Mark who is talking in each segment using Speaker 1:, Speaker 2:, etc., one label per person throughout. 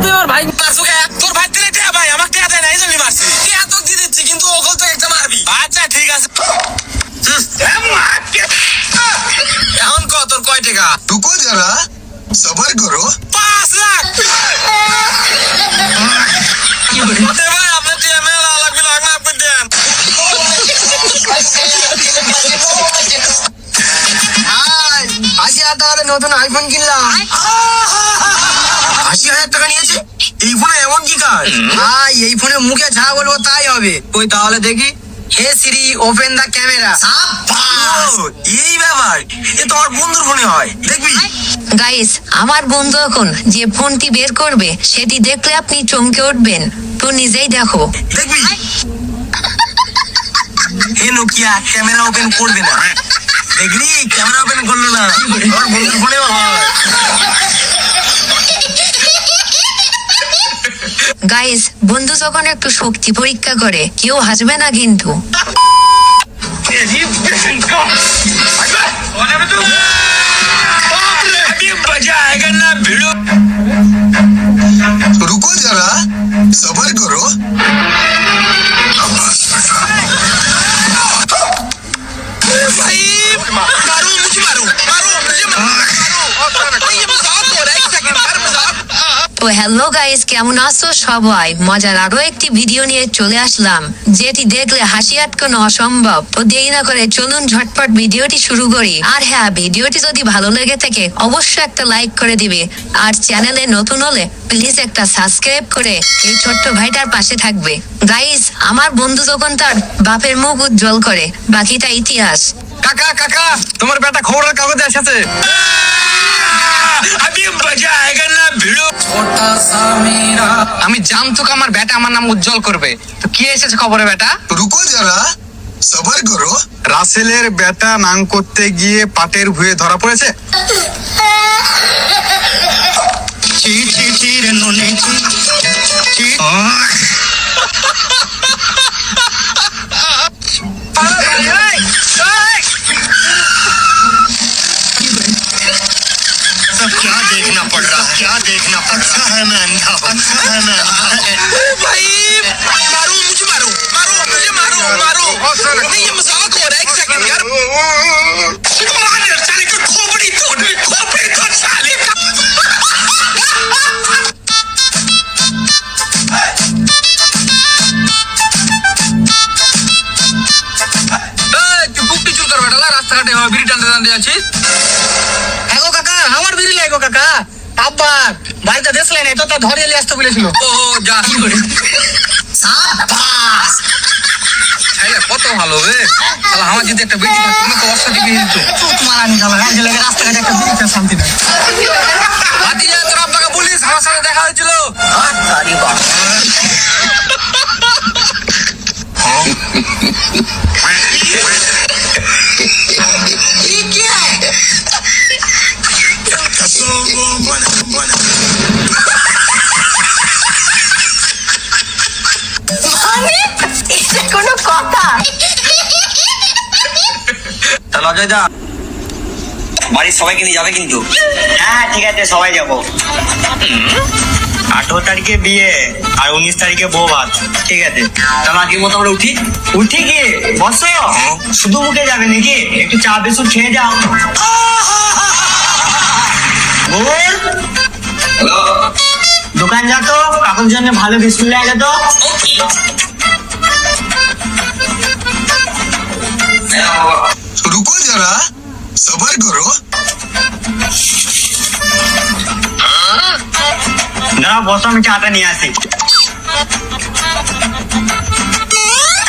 Speaker 1: তুই আমার ভাই
Speaker 2: মারছো কে তোর ভাই কিন্তু ওগল তো আচ্ছা, ক তোর কয় টাকা?
Speaker 3: টুকো যারা সবার করো।
Speaker 2: পাঁচ ভাই আপনার টিয়া মেলা লাগবে লাগবে আপনি দেন
Speaker 1: আজ আজ নতুন আইফোন কিনলাম।
Speaker 2: ফোনে কাজ
Speaker 1: ভাই এই ফোনে মুখে যা বলব তাই হবে। ওই তাহলে দেখি। হে সিরি ওপেন দা ক্যামেরা
Speaker 2: এই ব্যাপার। এ তো আমার বন্ধুর ফোনে হয়। দেখবি?
Speaker 4: গাইস আমার বন্ধু এখন যে ফোনটি বের করবে সেটি দেখলে আপনি চমকে উঠবেন। তো নিজেই দেখো।
Speaker 2: দেখবি? এ নোকিয়া ক্যামেরা ওপেন করবে না। দেখলি? ক্যামেরা ওপেন করল না। আমার বন্ধুর ফোনেও হয়।
Speaker 4: গাইজ বন্ধু যখন একটু শক্তি পরীক্ষা করে, কেউ হাসবে না কিন্তু।
Speaker 2: রুকো যারা সবার করো।
Speaker 4: তো হ্যালো গাইস, কেমন আছো সবাই? মজার আরও একটি ভিডিও নিয়ে চলে আসলাম, যেটি দেখলে হাসি আটকানো অসম্ভব। তো দেরি না করে চলুন ঝটপট ভিডিওটি শুরু করি। আর হ্যাঁ ভিডিওটি যদি ভালো লেগে থাকে, অবশ্যই একটা লাইক করে দিবে। আর চ্যানেলে নতুন হলে, প্লিজ একটা সাবস্ক্রাইব করে এই ছোট্ট ভাইটার পাশে থাকবে। গাইস, আমার বন্ধু যখন তার বাপের মুখ উজ্জ্বল করে, বাকিটা ইতিহাস।
Speaker 1: কাকা কাকা, তোমার বেটা খবরের কাগজে এসেছে।
Speaker 2: আমি বাজা আয়গা
Speaker 1: আমি জানতো আমার বেটা আমার নাম উজ্জ্বল করবে। তো কি এসেছে খবরে বেটা?
Speaker 3: রুকো যারা সবার করো।
Speaker 5: রাসেলের বেটা নাং করতে গিয়ে পাটের ভুয়ে ধরা পড়েছে।
Speaker 2: ছি रहा है मैं अंधा हूँ अच्छा है मैं भाई मारो मुझे मारो मारो मुझे मारो मारो। नहीं ये मज़ाक हो रहा है एक सेकंड यार।
Speaker 1: দেখলেন ধরে এলে আসতে বলেছিল। ও যা কি করে কত ভালো রে। তাহলে আমার যদি একটা বেটি থাকতো তো অস্তা দিকে দিত খাব হ্যাঁ গেলে রাস্তাঘাটে একটা বিড়ি শান্তি নেই। অজয় দা
Speaker 6: বাড়ির সবাইকে নিয়ে যাবে কিন্তু। হ্যাঁ ঠিক আছে সবাই যাব। আঠারো তারিখে বিয়ে আর উনিশ তারিখে বউ ভাত। ঠিক আছে।
Speaker 1: তাহলে মতো আমরা উঠি?
Speaker 6: উঠি কি? বসো। শুধু মুখে যাবে নাকি? একটু চা বিস্কুট খেয়ে যাও। দোকান যা তো কাকুর জন্য ভালো বিস্কুট লাগে তো।
Speaker 3: रुको जरा सबर करो
Speaker 6: না বসো আমি চাটা নিয়ে আসি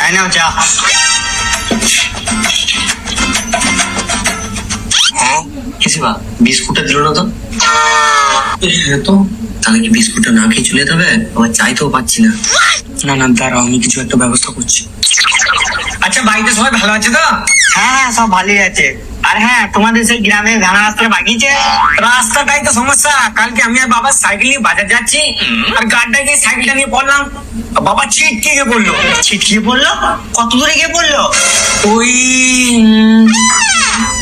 Speaker 6: এই নাও চা
Speaker 2: কিসে বা বিস্কুটটা দিল না তো হ্যাঁ তো তাহলে কি বিস্কুটটা না খেয়ে চলে যাবে আবার চাইতেও পাচ্ছি না না না দাঁড়াও আমি কিছু একটা ব্যবস্থা করছি
Speaker 6: আচ্ছা বাড়িতে সবাই ভালো আছে তো? হ্যাঁ হ্যাঁ সব ভালোই আছে। আর হ্যাঁ তোমাদের সেই গ্রামে ধান রাস্তা বাগিয়েছে? রাস্তাটাই তো সমস্যা। কালকে আমি আর বাবা সাইকেল নিয়ে বাজার যাচ্ছি। আর গাড়িটা গিয়ে সাইকেলটা নিয়ে পড়লাম। বাবা ছিটকে গিয়ে পড়ল। ছিটকে পড়ল? কত দূরে গিয়ে পড়ল? ওই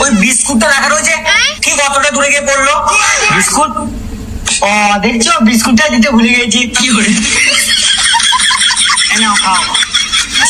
Speaker 6: ওই বিস্কুটটা রাখা রয়েছে। ঠিক অতটা দূরে গিয়ে পড়ল। বিস্কুট?
Speaker 7: ও দেখছ? বিস্কুটটা দিতে ভুলে গেছি। কি করে? খাও।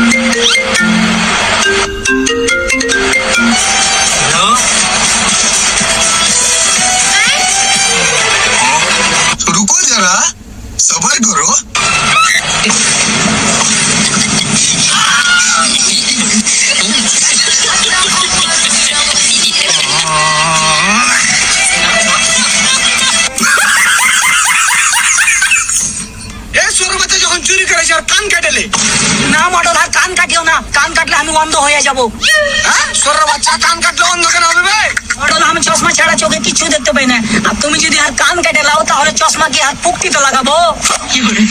Speaker 7: Thank you. অন্ধ হয়ে যাব।
Speaker 8: হ্যাঁ? সরু বাচ্চা কান কাটলে অন্ধ কেন হবে বে?
Speaker 7: আমি চশমা ছাড়া চোখে কিছু দেখতে পাই না। আর তুমি যদি আর কান কেটে লাও তাহলে চশমা কি আর পুক্তিতে লাগাবো? কি করে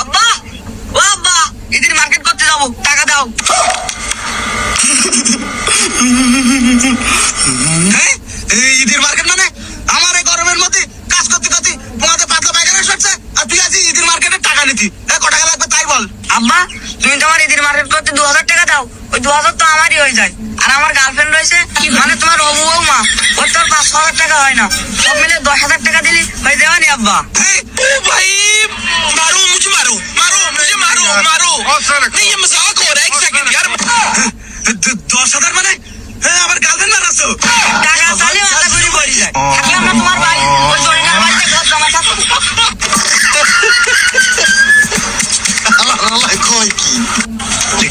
Speaker 7: আব্বা ও আব্বা ঈদের মার্কেট করতে যাব টাকা দাও
Speaker 8: হ্যাঁ এই ঈদের মার্কেট মানে আমার এই গরমের মধ্যে কাজ করতে করতে তোমাকে পাতলা পায়খানা সরছে আর তুই আছিস ঈদের মার্কেটে টাকা নিতি এ ক টাকা লাগবে তাই বল
Speaker 7: আব্বা তুমি তোমার ঈদের মার্কেট করতে দু হাজার টাকা দাও ওই দু হাজার তো আমারই হয়ে যায় আর আমার গার্লফ্রেন্ড রয়েছে মানে তোমার অবু মা ওর তোর পাঁচ ছ হাজার টাকা হয় না সব মিলে দশ হাজার টাকা দিলি হয়ে যাবে নি আব্বা
Speaker 8: ए, ओ भाई मारो मुझे मारो मारो मुझे मारो मारो नहीं ये मजाक हो रहा है एक सेकंड यार द- दस हजार মানে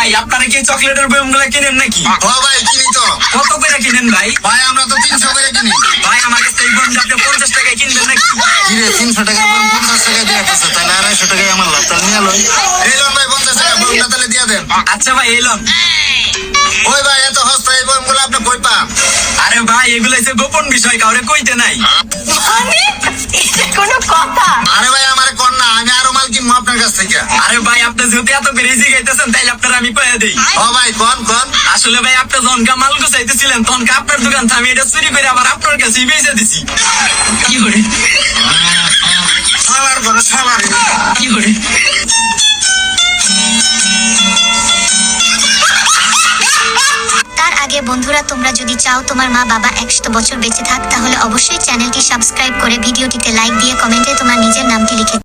Speaker 3: ভাই
Speaker 1: আপনারা কি চকলেটের বয়মগুলো কিনেন নাকি?
Speaker 3: ও ভাই কিনি তো।
Speaker 1: কত করে কিনেন ভাই?
Speaker 3: ভাই আমরা তো তিনশো করে কিনি।
Speaker 1: ভাই আমার কাছে এই বয়মটা আপনি পঞ্চাশ টাকায় কিনবেন নাকি?
Speaker 3: কিরে তিনশো পঞ্চাশ টাকা দিয়ে আসছে তাহলে আড়াইশো টাকায় আমার লাভ তাহলে নিয়ে লই। এই লোন ভাই পঞ্চাশ টাকা বরংটা তাহলে দিয়ে দেন।
Speaker 1: আচ্ছা ভাই এলাম
Speaker 3: ওই ভাই এত হস্তা এই বরংগুলো আপনি কই পান?
Speaker 1: আরে ভাই এগুলো গোপন বিষয় কাউরে কইতে নাই।
Speaker 9: মানে
Speaker 1: আপনি যেহেতু এত করে তাইলে আপনার আমি কয়ে দিই।
Speaker 3: ও ভাই কোন কোন?
Speaker 1: আসলে ভাই আপনি যখন মাল গুছাইতেছিলেন তখন আপনার দোকান আমি এটা চুরি করে আবার আপনার কাছে বেঁচে দিছি। কি করে? কি
Speaker 10: তার আগে বন্ধুরা তোমরা যদি চাও তোমার মা বাবা একশত বছর বেঁচে থাক তাহলে অবশ্যই চ্যানেলটি সাবস্ক্রাইব করে ভিডিওটিতে লাইক দিয়ে কমেন্টে তোমার নিজের নামটি লিখে